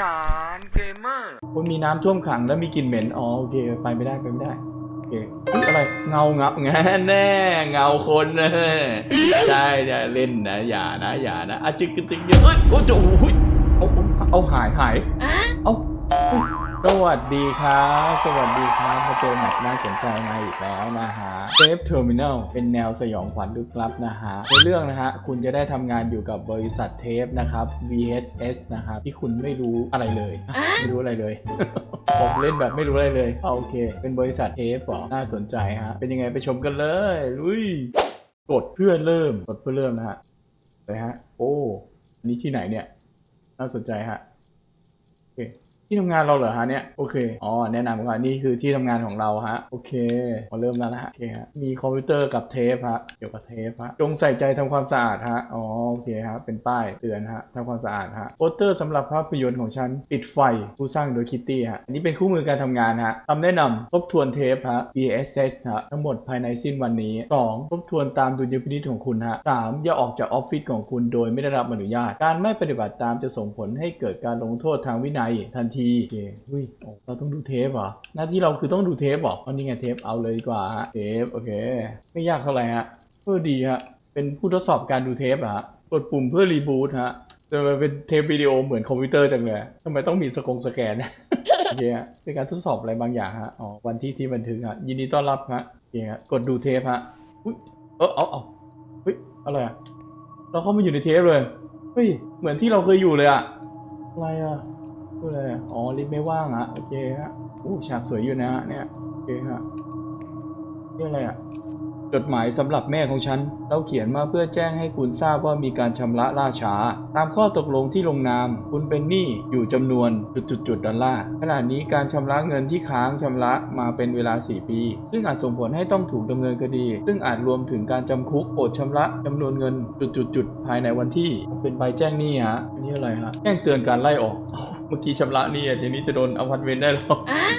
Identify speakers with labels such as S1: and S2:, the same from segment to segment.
S1: ฉานเกมเมอร์
S2: คุณมีน้ำท่วมขังแล้วมีกลิ่นเหม็น อ๋อโอเคไปไม่ได้ไปไม่ได้โอเคอุ๊ยอะไรเงางับแงแน่เงาคนเนใช่จะเล่นนะอย่านะอย่านะอะจึกกึกจึกเยอะเอ้ยโอ้โหอุ๊ยเอาเอาหายหาย อ่าอุ๊ย สวัสดีครับ สวัสดีครับ มาเจอแมปน่าสนใจมาอีกแล้วนะฮะเทปเทอร์มินอลเป็นแนวสยองขวัญลึกลับนะฮะในเรื่องนะฮะ คุณจะได้ทำงานอยู่กับบริษัทเทปนะครับ VHS นะครับ ที่คุณไม่รู้อะไรเลยอะไม่รู้อะไรเลยผมเล่นแบบไม่รู้อะไรเลยเอาโอเค เป็นบริษัทเทปเหรอน่าสนใจฮะ เป็นยังไงไปชมกันเลยลุยกดเพื่อเริ่ม กดเพื่อเริ่มนะฮะไปฮะ โอ้อันนี้ที่ไหนเนี่ย น่าสนใจฮะโอเค ที่ทำงานเราเหรอฮะเนี่ยโอเคอ๋อแนะนำก่อนนี่คือที่ทำงานของเราฮะโอเคมาเริ่มแล้วนะฮะโอเคฮะมีคอมพิวเตอร์กับเทปฮะเกี่ยวกับเทปฮะจงใส่ใจทำความสะอาดฮะอ๋อโอเคฮะเป็นป้ายเตือนฮะทำความสะอาดฮะโปสเตอร์สำหรับภาพยนตร์ของฉันปิดไฟผู้สร้างโดยคิตตี้ฮะอันนี้เป็นคู่มือการทำงานฮะคำแนะนำทบทวนเทปฮะ BSS ฮะทั้งหมดภายในสิ้นวันนี้ 2. ทบทวนตามดุลยพินิจของคุณฮะ 3. อย่าออกจากออฟฟิศของคุณโดยไม่ได้รับอนุญาต การไม่ปฏิบัติตามจะส่งผลให้เกิดการลงโทษทางวินัยทันทีโอเคอุ้ยโอ้เราต้องดูเทปเหรอหน้าที่เราคือต้องดูเทปเหรอเอานี่ไงเทปเอาเลยดีกว่าฮะเทปโอเค ไม่ยากเท่าไหร่ฮะเพื่อดีฮะเป็นผู้ทดสอบการดูเทปเหรอฮะกดปุ่มเพื่อรีบูตฮะแต่มันเป็นเทปวิดีโอเหมือนคอมพิวเตอร์จังเลยทำไมต้องมีสกงสแกนโอเคฮะเป็นการทดสอบอะไรบางอย่างฮะอ๋อวันที่ที่บันทึกฮะยินดีต้อนรับฮะโอเคฮะกดดูเทปฮะอุ๊ยเออเอาเอาเฮ้ยอะไรอะเราเข้ามาอยู่ในเทปเลยเฮ้ยเหมือนที่เราเคยอยู่เลยอะอะไรอะ พูดอะไรอ๋อลิฟต์ไม่ว่างอะโอเคฮะอู้ฉากสวยอยู่นะฮะเนี่ยโอเคฮะนี่อะไรอะ จดหมายสำหรับแม่ของฉัน เราเขียนมาเพื่อแจ้งให้คุณทราบว่ามีการชำระล่าช้า ตามข้อตกลงที่ลงนาม คุณเป็นหนี้อยู่จำนวนจุดๆๆดอลลาร์ขณะนี้การชำระเงินที่ค้างชำระมาเป็นเวลา 4 ปี ซึ่งอาจส่งผลให้ต้องถูกดำเนินคดี ซึ่งอาจรวมถึงการจำคุกโปรดชำระจำนวนเงินจุดๆๆภายในวันที่ เป็นใบแจ้งหนี้ฮะอันนี้อะไรฮะแจ้งเตือนการไล่ออกอ้าวเมื่อกี้ชำระหนี้อะเดี๋ยวนี้จะโดนอพาร์ตเมนต์ได้หรอ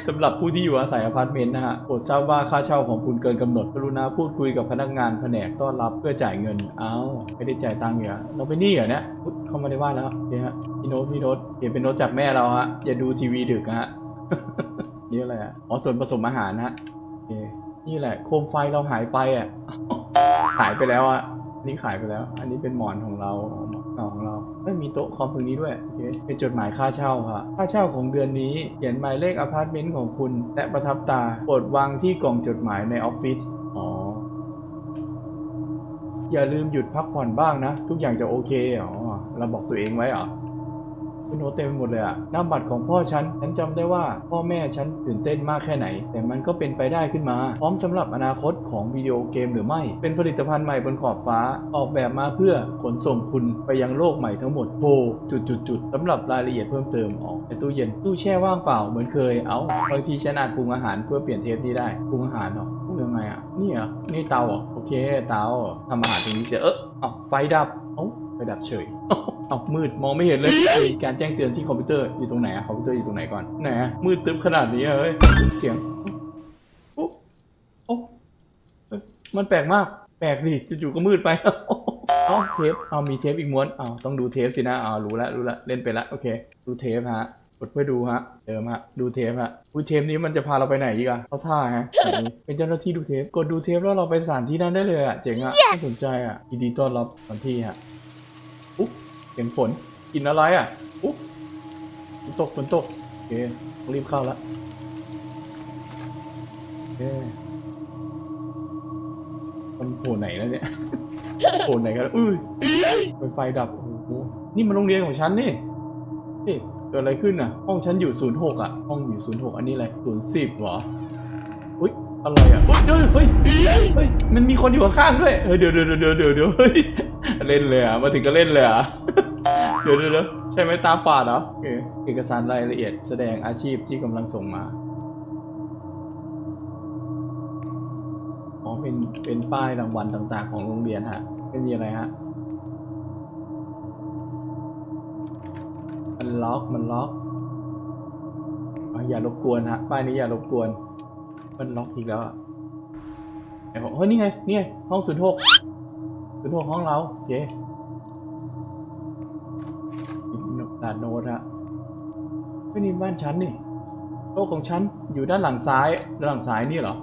S2: สำหรับผู้ที่อยู่อาศัยอพาร์ตเมนต์นะฮะโปรดทราบว่าค่าเช่าของคุณเกินกำหนดกรุณาพูดคุยุยกับพนักงานแผนกต้อนรับเพื่อจ่ายเงินเอ้าไม่ได้จ่ายตังค์เหรอเราไปนหนี่เหรอเนี่ยอุ๊ยเข้ามาในบ้านแล้วเนี่ยฮะพี่โน้ตพี่โน้ตเห็นเป็นโน้ตจากแม่เราฮะอย่าดูทีวีดึกฮะนี่อะไรอะอ๋อส่วนผสมอาหารนะฮะนี่แหละ โคมไฟเราหายไปอะหายไปแล้วอะนี่ขายไปแล้ว อันนี้เป็นหมอนของเราหมอนของเราไม่มีโต๊ะคอมตรงนี้ด้วยโอเคเป็นจดหมายค่าเช่าค่ะค่าเช่าของเดือนนี้เขียนหมายเลขอพาร์ตเมนต์ของคุณ และประทับตาโปรดวางที่กล่องจดหมายในออฟฟิศอ๋อ อย่าลืมหยุดพักผ่อนบ้างนะ ทุกอย่างจะโอเคอ๋อเราบอกตัวเองไว้หรอคุณโน้ตเต็มไปหมดเลยอะนามบัตรของพ่อฉัน ฉันจำได้ว่าพ่อแม่ฉันตื่นเต้นมากแค่ไหน แต่มันก็เป็นไปได้ขึ้นมา พร้อมสำหรับอนาคตของวิดีโอเกมหรือไม่ เป็นผลิตภัณฑ์ใหม่บนขอบฟ้า ออกแบบมาเพื่อขนส่งคุณไปยังโลกใหม่ทั้งหมดโทรจุดจุดจุดๆสำหรับรายละเอียดเพิ่มเติมออกในตู้เย็นตู้แช่ว่างเปล่าเหมือนเคย เอาบางทีฉันอาจปรุงอาหารเพื่อเปลี่ยนเทปนี้ได้ ปรุงอาหารเหรอ ปรุงยังไงอะ นี่เหรอ นี่เตาเหรอ โอเค เตาทำอาหารตรงนี้เสร็จเออเอาไฟดับ เอ้าไฟดับเฉยเอามืดมองไม่เห็นเลยมีการแจ้งเตือนที่คอมพิวเตอร์อยู่ตรงไหนอะคอมพิวเตอร์อยู่ตรงไหนก่อนไหนอะมืดตึ๊บขนาดนี้อะเฮ้ยเสียงโอ้โอ้เอ้ยมันแปลกมาก แปลกสิจู่ๆก็มืดไปเอ้าเทปเอามีเทปอีกม้วนเอาต้องดูเทปสินะเอารู้แล้วรู้แล้วเล่นไปแล้วโอเค ดูเทปฮะ กดเพื่อดูฮะ เดิมฮะ ดูเทปฮะอุ้ยเทปนี้มันจะพาเราไปไหนอีกอะเข้าท่าฮะแบบนี้เป็นเจ้าหน้าที่ดูเทป กดดูเทปแล้วเราไปสถานที่นั้นได้เลยอะเจ๋งอะน่าสนใจอะยินดีต้อนรับสถานที่ฮะ อุ๊บเห็นฝน กินอะไรอะอุ๊บฝนตก ฝนตกโอเคต้องรีบเข้าแล้วโอเคมันโผล่ไหนแล้วเนี่ยโผล่ไหนกันแล้วอุ้ยไฟไฟดับ โอ้โห นี่มันโรงเรียนของฉันนี่เฮ้ย เกิดอะไรขึ้นอะ ห้องฉันอยู่ศูนย์หกอะ ห้องอยู่ศูนย์หกอันนี้อะไรศูนย์สิบเหรอ อุ้ยอะไรอะอุ้ยเฮ้ยเฮ้ย มันมีคนอยู่ข้างด้วยเฮ้ยเดี๋ยวเดี๋ยวเดี๋ยวเดี๋ยวเดี๋ยวเฮ้ย เล่นเลยอะ มาถึงก็เล่นเลยอะเดี๋ยวเดี๋ยวเดี๋ยวใช่ไหมตาฝาดเหรอเอกสารรายละเอียดแสดงอาชีพที่กำลังส่งมา อ๋อ เป็น เป็นป้ายรางวัลต่างๆ ของโรงเรียนฮะไม่มีอะไรฮะ มันล็อกมันล็อกอย่ารบกวนฮะป้ายนี้อย่ารบกวน มันล็อกอีกแล้วอะไอ้ผมเฮ้ยนี่ไงนี่ไงห้องศูนย์หกศูนย์หกห้องเราโอเคกระดาษโน้ตฮะไม่นี่บ้านฉันนี่โต๊ะของฉันอยู่ด้านหลังซ้ายด้านหลังซ้ายนี่เหรอ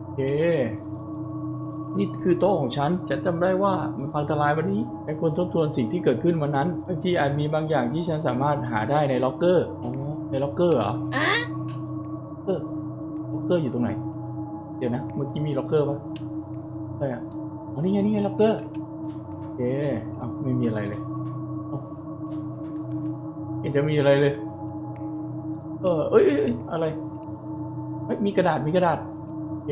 S2: โอเค นี่คือโต๊ะของฉัน ฉันจำได้ว่ามันพังทลายวันนี้ไอ้ควรทบทวนสิ่งที่เกิดขึ้นวันนั้นบางทีอาจมีบางอย่างที่ฉันสามารถหาได้ในล็อกเกอร์อ๋อในล็อกเกอร์เหรอล็อกเกอร์ล็อกเกอร์อยู่ตรงไหน เดี๋ยวนะ เมื่อกี้มีล็อกเกอร์ปะอะไรอะอ๋อนี่ไงนี่ไงล็อกเกอร์โอเคเอ้าไม่มีอะไรเลยเอ้าไม่เห็นจะมีอะไรเลย เออเอ้ยเอ้ยเอ้ยอะไรเฮ้ยมีกระดาษมีกระดาษโอเค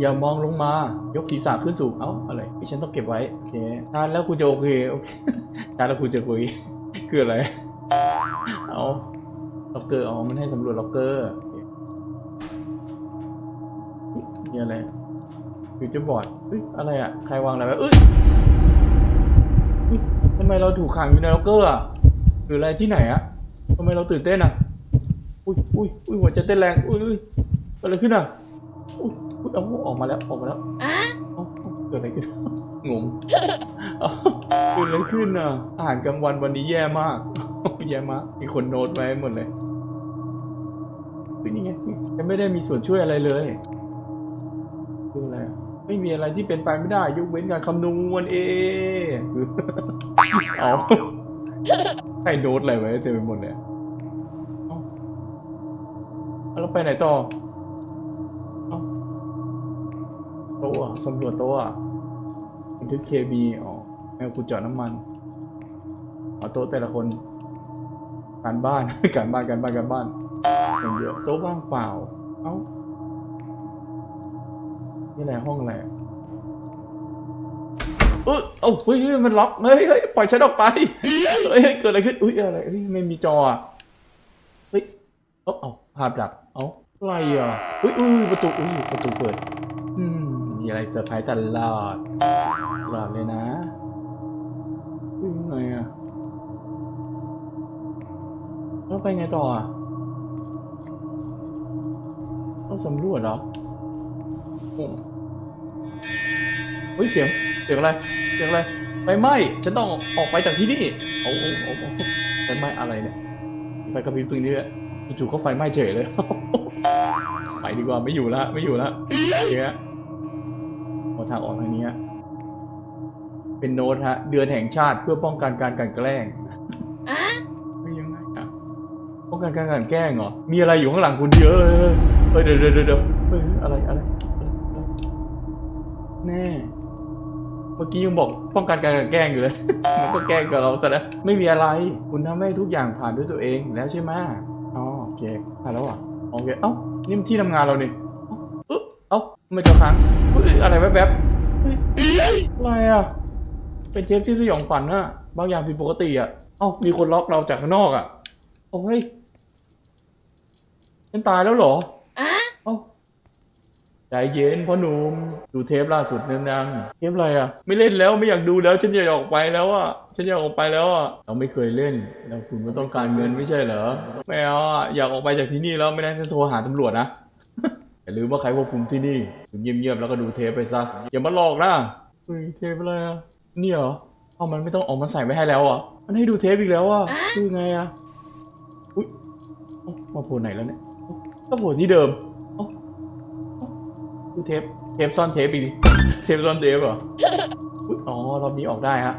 S2: อย่ามองลงมา ยกศีรษะขึ้นสูง เอ้า อะไรฉันต้องเก็บไว้โอเคทานแล้วคุณจะโอเคโอเคทานแล้วคุณจะคุยคืออะไร เอาล็อกเกอร์ อ๋อ มันให้สำรวจล็อกเกอร์โอเคมีอะไรฟิวเจอร์บอร์ดเฮ้ย อะไรอะ ใครวางอะไรไว้เอ้ยทำไมเราถูกขังอยู่ในล็อกเกอร์อะ หรืออะไรที่ไหนอะทำไมเราตื่นเต้นอะ อุ้ยอุ้ยอุ้ยหัวใจเต้นแรง อุ้ยอุ้ยเกิดอะไรขึ้นอะอุ้ย เอาออกมาแล้วออกมาแล้วเอ้าเอ้าเกิดอะไรขึ้นงงเอ้าเกิดอะไรขึ้นอะอาหารกลางวันวันนี้แย่มากแย่มากมีคนโน้ตไว้หมดเลยคือนี่ไงจะไม่ได้มีส่วนช่วยอะไรเลยคืออะไรอะไม่มีอะไรที่เป็นไปไม่ได้ ยกเว้นการคำนวณเองคือเอาใครโน้ตอะไรไว้เต็มไปหมดเลยเอ้าเอาแล้วไปไหนต่อ โต๊ะสำรวจโต๊ะบันทึกเคบีอ๋อแมวกูเจาะน้ำมันเอาโต๊ะแต่ละคน การบ้าน การบ้านการบ้านการบ้านอย่างเดียวโต๊ะว่างเปล่า เอ้านี่อะไรห้องอะไรอะเอยเอ้าเฮ้ยมันล็อกเฮ้ยเฮ้ยปล่อยฉันออกไปเฮ้ยเกิดอะไรขึ้นอุ้ยอะไรเฮ้ยไม่มีจอเฮ้ยเอ้าเอ้าภาพดับเอ้าอะไรอะอุ้ยอุ้ยประตูอุ้ยประตูเปิด อืมมีอะไรเซอร์ไพรส์ตลอดตลอดเลยนะยังไงอะแล้วไปไงต่ออะต้องสำรวจเหรอโอ้เฮ้ยเสียง เสียงอะไร เสียงอะไรไฟไหม้ฉันต้องออกไปจากที่นี่โอ้โอ้โอ้โอ้ไฟไหม้อะไรเนี่ย ไฟกระพริบตรงนี้ด้วยจู่ๆก็ไฟไหม้เฉยเลย ไปดีกว่าไม่อยู่ละไม่อยู่ละเนี้ย เอาทางออกทางนี้ฮะเป็นโน้ตฮะ เดือนแห่งชาติเพื่อป้องกันการกลันแกล้งเฮ้ยยังไงอะป้องกันการกลันแกล้งเหรอ มีอะไรอยู่ข้างหลังคุณเยอะเฮ้ยเดี๋ยวเดี๋ยวเดี๋ยวเดี๋ยวเฮ้ยอะไรอะไรอะไรแน่ เมื่อกี้ยังบอกป้องกันการกลันแกล้งอยู่เลย มันก็แกล้งกับเราซะแล้วไม่มีอะไร คุณทำให้ทุกอย่างผ่านด้วยตัวเองแล้วใช่ไหมอ๋อโอเคผ่านแล้วอะโอเค เอ้านี่มันที่ทำงานเรานี่เอ้าเอ้าทำ ไม่จอค้างเฮ้ยอะไรแวบๆเฮ้ยอะไรอะ เป็นเทปที่สยองขวัญอะบางอย่างผิดปกติอะเอ้ามีคนล็อกเราจากข้างนอกอะโอ้ยฉันตายแล้วเหรอเอ้าใจเย็นพ่อหนุ่มดูเทปล่าสุดเนืองๆเทปอะไรอะไม่เล่นแล้วไม่อยากดูแล้ว ฉันอยากออกไปแล้วอะฉันอยากออกไปแล้วอะเราไม่เคยเล่น แล้วคุณก็ต้องการเงินไม่ใช่เหรอไม่เอาอะอยากออกไปจากที่นี่แล้วไม่ได้ฉันโทรหาตำรวจนะ อย่าลืมว่าใครควบคุมที่นี่เงียบๆแล้วก็ดูเทปไปซะอย่ามาหลอกนะเฮ้ยเทปอะไรอะเนี่ยเหรอเอามันไม่ต้องออกมาใส่ไว้ให้แล้วเหรอะมันให้ดูเทปอีกแล้วอะคือไงอะอุ้ยเอ้ามาโผล่ไหนแล้วเนี่ยเอ้าก็โผล่ที่เดิมเอ้าเอ้าดูเทปเทปซ่อนเทปอีกดิเทปซ่อนเทปเหรออุ๊ยอ๋อรอบนี้ออกได้ฮะ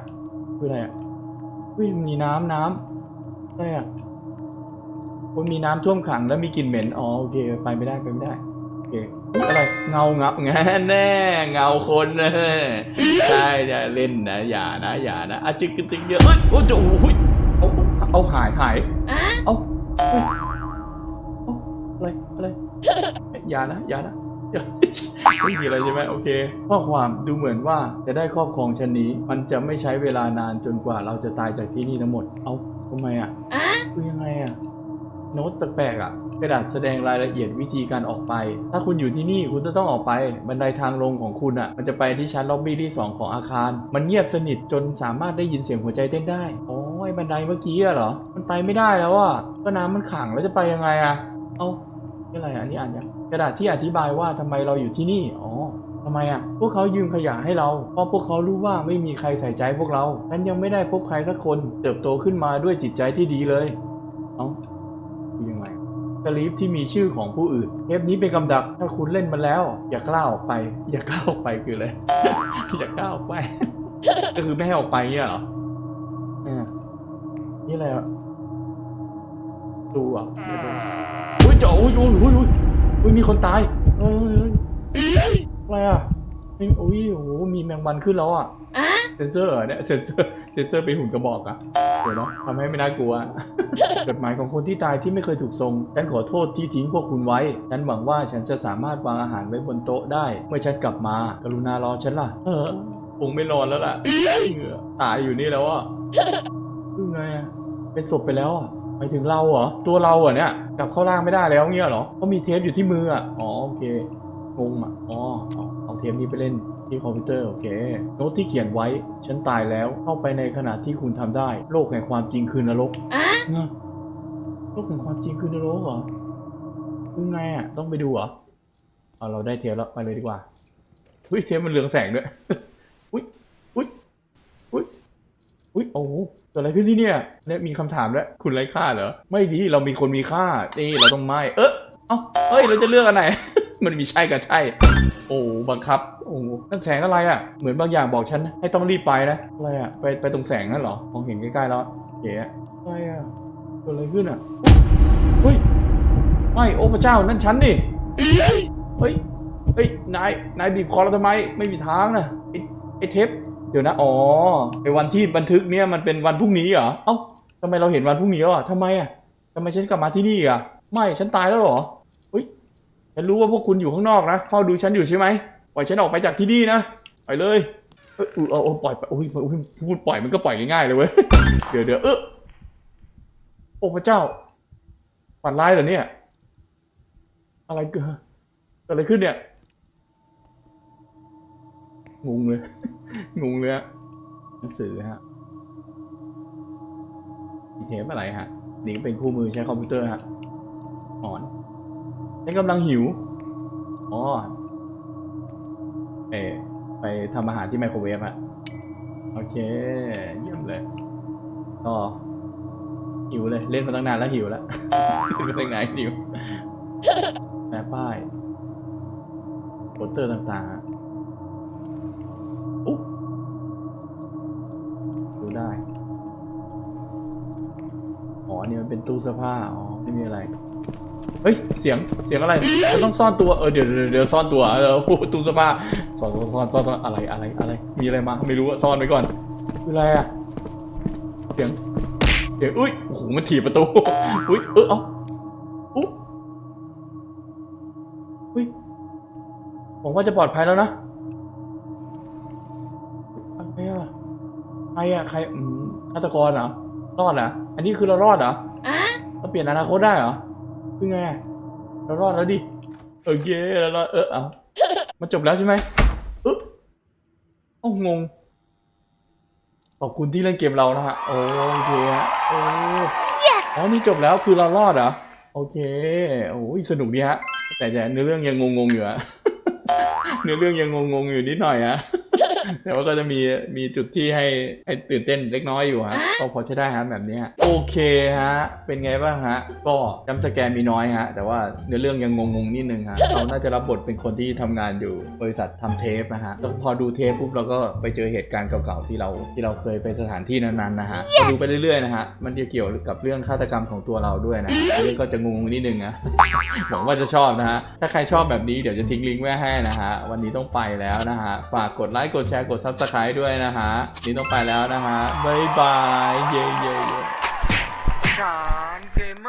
S2: คืออะไรอะอุ้ยมีน้ำน้ำอะไรอะมันมีน้ำท่วมขังแล้วมีกลิ่นเหม็นอ๋อโอเคไปไม่ได้ไปไม่ได้โอ เคอุ๊ยอะไรเงางับแงแน่เงาคนเนใช่จะเล่นนะอย่านะอย่านะอะจึกกึกจึกเยอะเอ้ยโอ้โหโอ้ยเอาเอาหายหายเอาเฮ้ยเอาอะไรอะไรเอ้ยอย่านะอย่านะอย่าไม่มีอะไรใช่ไหมโอเคข้อความดูเหมือนว่าจะได้ครอบครองชั้นนี้ มันจะไม่ใช้เวลานานจนกว่าเราจะตายจากที่นี่ทั้งหมด เอาทำไมอะคือยังไงอะโน้ตแปลกๆอะ กระดาษแสดงรายละเอียดวิธีการออกไป ถ้าคุณอยู่ที่นี่คุณจะต้องออกไป บันไดทางลงของคุณอะ มันจะไปที่ชั้นล็อบบี้ที่ 2 ของอาคาร มันเงียบสนิทจนสามารถได้ยินเสียงหัวใจเต้นได้อ๋อไอ้บันไดเมื่อกี้อะเหรอ มันไปไม่ได้แล้วอะก็น้ำมันขังแล้วจะไปยังไงอะ เอ้านี่อะไรอันนี่อ่านยังกระดาษที่อธิบายว่าทำไมเราอยู่ที่นี่อ๋อทำไมอะ พวกเขายืมขยะให้เรา เพราะพวกเขารู้ว่าไม่มีใครใส่ใจพวกเราฉันยังไม่ได้พบใครสักคน เติบโตขึ้นมาด้วยจิตใจที่ดีเลย เอ้า สลีปที่มีชื่อของผู้อื่นเทปนี้เป็นกำดักถ้าคุณเล่นมันแล้ว อย่ากล้าออกไป อย่ากล้าออกไปคืออะไรอย่ากล้าออกไป ก็คือไม่ให้ออกไปเงี้ยเหรอเนี่ยนี่อะไรอะดูอะไม่ดูอุ้ยเจ๋ออุ้ยอุ้ยอุ้ยอุ้ยอุ้ยมีคนตายเฮ้ยเฮ้ยเฮ้ยอะไรอะนี่อุ้ยโอ้โหมีแมงวันขึ้นแล้วอะเซนเซอร์เหรอเนี่ยเซนเซอร์เซนเซอร์เป็นหุ่นกระบอกอะ เดี๋ยวนะทำให้ไม่น่ากลัว จดหมายของคนที่ตายที่ไม่เคยถูกส่งฉันขอโทษที่ทิ้งพวกคุณไว้ ฉันหวังว่าฉันจะสามารถวางอาหารไว้บนโต๊ะได้ เมื่อฉันกลับมา กรุณารอฉันล่ะ เออคงไม่รอแล้วล่ะเหงื่อตายอยู่นี่แล้วอะคือไงอะเป็นศพไปแล้วอะหมายถึงเราเหรอ ตัวเราเหรอเนี่ย กลับเข้าร่างไม่ได้แล้วเงี้ยเหรอเขาะมีเทปอยู่ที่มืออะ อ๋อโอเคงงอะ อ๋อเอาเอาเทปนี้ไปเล่น ที่คอมพิวเตอร์โอเค โน้ตที่เขียนไว้ ฉันตายแล้ว เข้าไปในขณะที่คุณทำได้ โลกแห่งความจริงคือนรกเนอะโลกแห่งความจริงคือนรกเหรอคือไงอะ ต้องไปดูเหรอเอาเราได้เทปแล้วไปเลยดีกว่าอุ้ยเทปมันเรืองแสงด้วยอุ้ยอุ้ยอุ้ยอุ้ยโอ้โหเกิดอะไรขึ้นที่เนี่ยเนี่ยมีคำถามด้วยคุณไร้ค่าเหรอ ไม่ดี เรามีคนมีค่า นี่ เราต้องไม่ เออเอ้าเฮ้ย เราจะเลือกอันไหน มันมีใช่กับใช่ โอ้บังคับโอ้นั่นแสงอะไรอะ เหมือนบางอย่างบอกฉันนะให้ต้องรีบไปนะอะไรอะไปไปตรงแสงนั่นเหรอมองเห็นใกล้ๆแล้วเก๋อะไรอะเกิดอะไรขึ้นอะเฮ้ยไม่โอ้พระเจ้านั่นฉันนี่เฮ้ยเฮ้ยนายนายบีบคอเราทำไมไม่มีทางนะไอ้ไอเทปเดี๋ยวนะอ๋อไอ้วันที่บันทึกเนี่ยมันเป็นวันพรุ่งนี้เหรอเอ้าทำไมเราเห็นวันพรุ่งนี้แล้วอะทำไมอะทำไมฉันกลับมาที่นี่อะไม่ฉันตายแล้วเหรอ ฉันรู้ว่าพวกคุณอยู่ข้างนอกนะเฝ้าดูฉันอยู่ใช่ไหมปล่อยฉันออกไปจากที่นี่นะไปเลยเอยเอาเอาปล่อยไปโอ้ยโอ้ยพูดปล่อยมันก็ปล่อยง่ายๆเลยเว้ย เดี๋ยวเดี๋ยวเออโอ้พระเจ้าฝันร้ายเหรอเนี่ย อะไรเกิดเกิดอะไรขึ้นเนี่ยงงเลย งงเลยฮะหนังสือฮะมีเทปอะไรฮะนี่เป็นคู่มือใช้คอมพิวเตอร์ฮะอ่อน ฉันกำลังหิว อ๋อไปไปทำอาหารที่ไมโครเวฟอะโอเค เยี่ยมเลยก็หิวเลย เล่นมาตั้งนานแล้วหิวแล้วเล่นมาตั้งนานหิวแปะป้ายโปสเตอร์ต่างๆอะอุ๊บดูได้ อ๋อ นี่มันเป็นตู้เสื้อผ้า อ๋อ ไม่มีอะไร เฮ้ย เสียง เสียงอะไรฉันต้องซ่อนตัว เออ เดี๋ยวเดี๋ยวเดี๋ยวซ่อนตัวเออโอ้โหตู้เสื้อผ้าซ่อนซ่อนซ่อนซ่อนซ่อนอะไร อะไร อะไร มีอะไรมา ไม่รู้อะซ่อนไว้ก่อน คืออะไรอะเสียง เสียง อุ้ยโอ้โห มันถีบประตู อุ้ย เออเอาอุ๊อุ้ยผมว่าจะปลอดภัยแล้วนะ อะไรอะใครอะใครอืมฆาตกรเหรอ รอดเหรอ อันนี้คือเรารอดเหรอเราเปลี่ยนอนาคตได้เหรอ คือไงเรารอดแล้วดิโอเคเรารอดเออเอามันจบแล้วใช่ไหมเออโอ้างงขอบคุณที่เล่นเกมเรานะฮะโอเคฮะโอ้อ๋อนี่จบแล้วคือเรารอดเหรอโอเคโอ้ยสนุกดีฮะแต่แต่เนื้อเรื่องยังงงๆอยู่อะเนื้อเรื่องยังงงๆอยู่นิดหน่อยฮะ แต่ว่าก็จะมีมีจุดที่ให้ให้ตื่นเต้นเล็กน้อยอยู่ฮะก็พอใช้ได้ฮะแบบนี้ฮะโอเคฮะ เป็นไงบ้างฮะ ก็จำสแกนมีน้อยฮะ แต่ว่าเนื้อเรื่องยังงงๆนิดนึงฮะเราน่าจะรับบทเป็นคนที่ทำงานอยู่บริษัททำเทปนะฮะแล้วพอดูเทปปุ๊บเราก็ไปเจอเหตุการณ์เก่าๆที่เราที่เราเคยไปสถานที่นั้นๆนะฮะก็ดูไปเรื่อยๆนะฮะมันจะเกี่ยวกับเรื่องฆาตกรรมของตัวเราด้วยนะเรื่องก็จะงงๆนิดนึงนะหวังว่าจะชอบนะฮะถ้าใครชอบแบบนี้เดี๋ยวจะทิ้งลิงก์ไว้ให้นะฮะวันนี้ต้องไปแล้วนะฮะฝากกดไลค์กดแชร์ร์กดซับสไคร b e ด้วยนะฮะนี่ต้องไปแล้วนะฮะบ๊ายบาย เย่เย่เย่า
S1: รเกม